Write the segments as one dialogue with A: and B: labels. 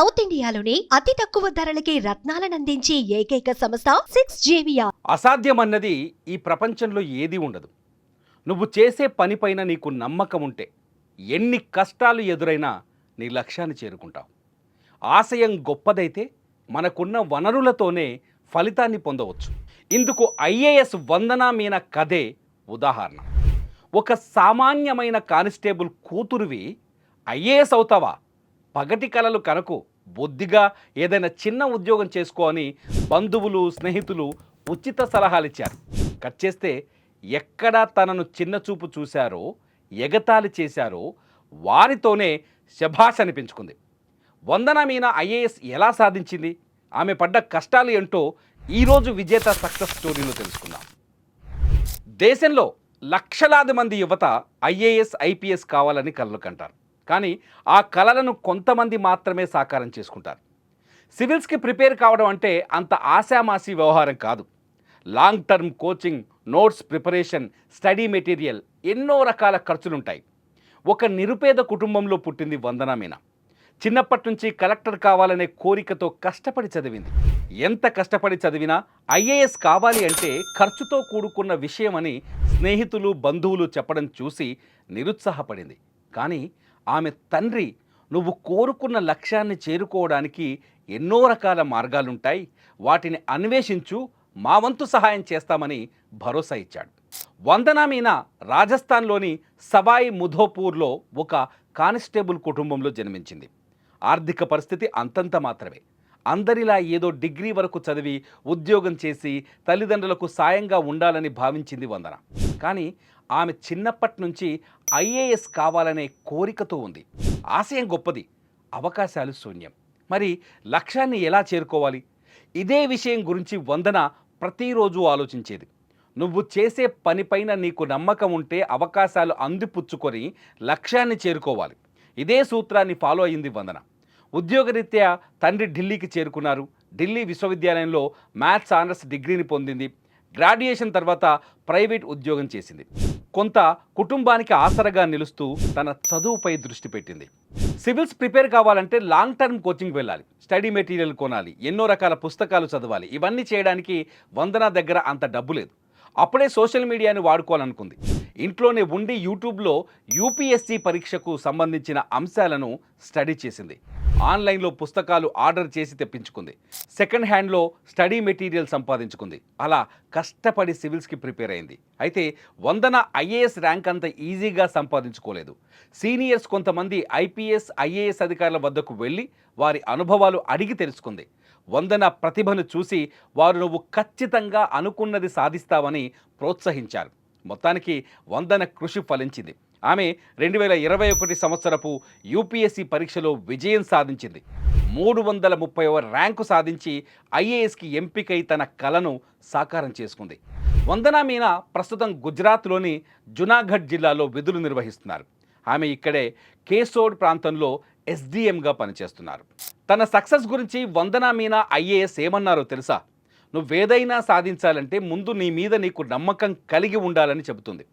A: South ఇండియాలోని అతి తక్కువ ధరలకి రత్నాలనందించే ఏకైక సంస్థ సిక్స్ జేవియా
B: అసాధ్యమన్నది ఈ ప్రపంచంలో ఏదీ ఉండదు. నువ్వు చేసే పనిపైన నీకు నమ్మకం ఉంటే ఎన్ని కష్టాలు ఎదురైనా నీ లక్ష్యాన్ని చేరుకుంటావు. ఆశయం గొప్పదైతే మనకున్న వనరులతోనే ఫలితాన్ని పొందవచ్చు. ఇందుకు ఐఏఎస్ వందనా మీన కథే ఉదాహరణ. ఒక సామాన్యమైన కానిస్టేబుల్ కూతురువి ఐఏఎస్ అవుతావా? పగటి కలలు కనుకు బొద్దిగా ఏదైనా చిన్న ఉద్యోగం చేసుకోని బంధువులు స్నేహితులు ఉచిత సలహాలు ఇచ్చారు. కట్ చేస్తే ఎక్కడ తనను చిన్న చూపు చూశారో ఎగతాళి చేశారో వారితోనే శభాష్ అనిపించుకుంది. వందన మీన ఐఏఎస్ ఎలా సాధించింది? ఆమె పడ్డ కష్టాలు ఏంటో ఈరోజు విజేత సక్సెస్ స్టోరీలో తెలుసుకుందాం. దేశంలో లక్షలాది మంది యువత ఐఏఎస్ ఐపీఎస్ కావాలని కలలు కంటారు. కానీ ఆ కళలను కొంతమంది మాత్రమే సాకారం చేసుకుంటారు. సివిల్స్కి ప్రిపేర్ కావడం అంటే అంత ఆశామాసి వ్యవహారం కాదు. Long term coaching notes preparation study material ఎన్నో రకాల ఖర్చులుంటాయి. ఒక నిరుపేద కుటుంబంలో పుట్టింది వందనా మీనా. చిన్నప్పటి నుంచి కలెక్టర్ కావాలనే కోరికతో కష్టపడి చదివింది. ఎంత కష్టపడి చదివినా ఐఏఎస్ కావాలి అంటే ఖర్చుతో కూడుకున్న విషయమని స్నేహితులు బంధువులు చెప్పడం చూసి నిరుత్సాహపడింది. కానీ ఆమె తండ్రి నువ్వు కోరుకున్న లక్ష్యాన్ని చేరుకోవడానికి ఎన్నో రకాల మార్గాలుంటాయి. వాటిని అన్వేషించు మా వంతు సహాయం చేస్తామని భరోసా ఇచ్చాడు. వందనా మీనా రాజస్థాన్లోని సవాయి ముధోపూర్లో ఒక కానిస్టేబుల్ కుటుంబంలో జన్మించింది. ఆర్థిక పరిస్థితి అంతంత మాత్రమే. అందరిలా ఏదో డిగ్రీ వరకు చదివి ఉద్యోగం చేసి తల్లిదండ్రులకు సాయంగా ఉండాలని భావించింది వందన. కానీ ఆమె చిన్నప్పటి నుంచి ఐఏఎస్ కావాలనే కోరికతో ఉంది. ఆశయం గొప్పది. అవకాశాలు శూన్యం. మరి లక్ష్యాన్ని ఎలా చేరుకోవాలి? ఇదే విషయం గురించి వందన ప్రతిరోజు ఆలోచించేది. నువ్వు చేసే పనిపైన నీకు నమ్మకం ఉంటే అవకాశాలు అందిపుచ్చుకొని లక్ష్యాన్ని చేరుకోవాలి. ఇదే సూత్రాన్ని ఫాలో అయింది వందన. ఉద్యోగరీత్యా తండ్రి ఢిల్లీకి చేరుకున్నారు. ఢిల్లీ విశ్వవిద్యాలయంలో మ్యాథ్స్ ఆనర్స్ డిగ్రీని పొందింది. గ్రాడ్యుయేషన్ తర్వాత ప్రైవేట్ ఉద్యోగం చేసింది. కొంత కుటుంబానికి ఆసరగా నిలుస్తూ తన చదువుపై దృష్టి పెట్టింది. సివిల్స్ ప్రిపేర్ కావాలంటే లాంగ్ టర్మ్ కోచింగ్ వెళ్ళాలి. స్టడీ మెటీరియల్ కొనాలి. ఎన్నో రకాల పుస్తకాలు చదవాలి. ఇవన్నీ చేయడానికి వందన దగ్గర అంత డబ్బు లేదు. అప్పుడే సోషల్ మీడియాని వాడుకోవాలనుకుంది. ఇంట్లోనే ఉండి యూట్యూబ్లో యూపీఎస్సీ పరీక్షకు సంబంధించిన అంశాలను స్టడీ చేసింది. ఆన్లైన్లో పుస్తకాలు ఆర్డర్ చేసి తెప్పించుకుంది. సెకండ్ హ్యాండ్లో స్టడీ మెటీరియల్ సంపాదించుకుంది. అలా కష్టపడి సివిల్స్కి ప్రిపేర్ అయింది. అయితే వందన ఐఏఎస్ ర్యాంక్ అంత ఈజీగా సంపాదించుకోలేదు. సీనియర్స్ కొంతమంది ఐపీఎస్ ఐఏఎస్ అధికారుల వద్దకు వెళ్ళి వారి అనుభవాలు అడిగి తెలుసుకుంది. వందన ప్రతిభను చూసి వారు నువ్వు ఖచ్చితంగా అనుకున్నది సాధిస్తావని ప్రోత్సహించారు. మొత్తానికి వందన కృషి ఫలించింది. ఆమె రెండు వేల ఇరవై ఒకటి సంవత్సరపు యూపీఎస్సీ పరీక్షలో విజయం సాధించింది. మూడు వందల ముప్పై ర్యాంకు సాధించి ఐఏఎస్కి ఎంపికై తన కలను సాకారం చేసుకుంది. వందనా మీనా ప్రస్తుతం గుజరాత్లోని జునాగఢ్ జిల్లాలో విధులు నిర్వహిస్తున్నారు. ఆమె ఇక్కడే కేసోడ్ ప్రాంతంలో ఎస్డిఎంగా పనిచేస్తున్నారు. తన సక్సెస్ గురించి వందనా మీనా ఐఏఎస్ ఏమన్నారో తెలుసా? నువ్వేదైనా సాధించాలంటే ముందు నీ మీద నీకు నమ్మకం కలిగి ఉండాలని చెబుతుంది.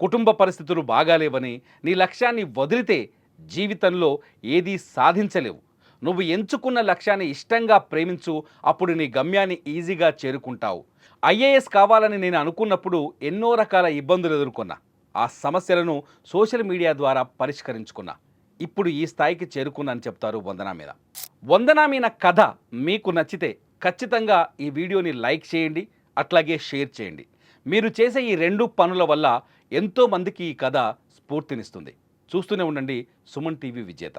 B: కుటుంబ పరిస్థితులు బాగాలేవని నీ లక్ష్యాన్ని వదిలితే జీవితంలో ఏదీ సాధించలేవు. నువ్వు ఎంచుకున్న లక్ష్యాన్ని ఇష్టంగా ప్రేమించు అప్పుడు నీ గమ్యాన్ని ఈజీగా చేరుకుంటావు. ఐఏఎస్ కావాలని నేను అనుకున్నప్పుడు ఎన్నో రకాల ఇబ్బందులు ఎదుర్కొన్నా. ఆ సమస్యలను సోషల్ మీడియా ద్వారా పరిష్కరించుకున్నా. ఇప్పుడు ఈ స్థాయికి చేరుకున్నానని చెప్తారు వందనా మీద వందనా మీన కథ మీకు నచ్చితే ఖచ్చితంగా ఈ వీడియోని లైక్ చేయండి అట్లాగే షేర్ చేయండి. మీరు చేసే ఈ రెండు పనుల వల్ల ఎంతో మందికి ఈ కథ స్ఫూర్తినిస్తుంది. చూస్తూనే ఉండండి సుమన్ టీవీ విజేత.